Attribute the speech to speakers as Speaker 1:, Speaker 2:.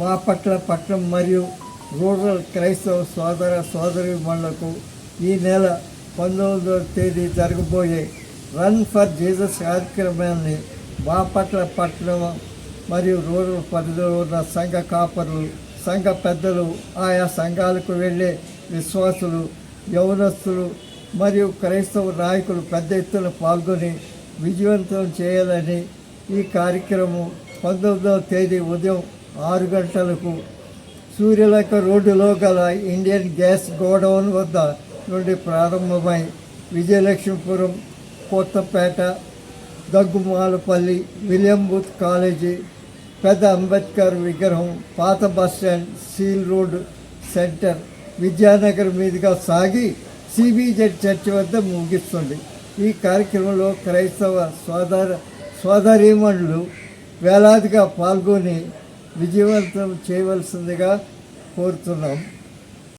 Speaker 1: బాపట్ల పట్టణం మరియు రూరల్ క్రైస్తవ సోదర సోదరి సోదరిమణులకు ఈ నెల పంతొమ్మిదవ తేదీ జరగబోయే రన్ ఫర్ జీసస్ కార్యక్రమాన్ని బాపట్ల పట్టణం మరియు రూరల్ పరిధిలో ఉన్న సంఘ కాపరులు సంఘ పెద్దలు ఆయా సంఘాలకు వెళ్ళే విశ్వాసులు యవనస్తులు మరియు క్రైస్తవ నాయకులు పెద్ద ఎత్తున పాల్గొని విజయవంతం చేయాలని ఈ కార్యక్రమం పంతొమ్మిదవ తేదీ ఉదయం ఆరు గంటలకు సూర్యలేఖ రోడ్డులో గల ఇండియన్ గ్యాస్ గోడౌన్ వద్ద నుండి ప్రారంభమై Vijayalakshmipuram Kothapeta Daggumalapalli William Booth college పెద్ద అంబేద్కర్ విగ్రహం పాత bus stand seal road centre Vidyanagar మీదుగా సాగి సిబిజెడ్ చర్చి వద్ద ముగిస్తుంది. ఈ కార్యక్రమంలో క్రైస్తవ సోదర సోదరీమణులు వేలాదిగా పాల్గొని విజయవంతం చేయవలసిందిగా కోరుతున్నాం.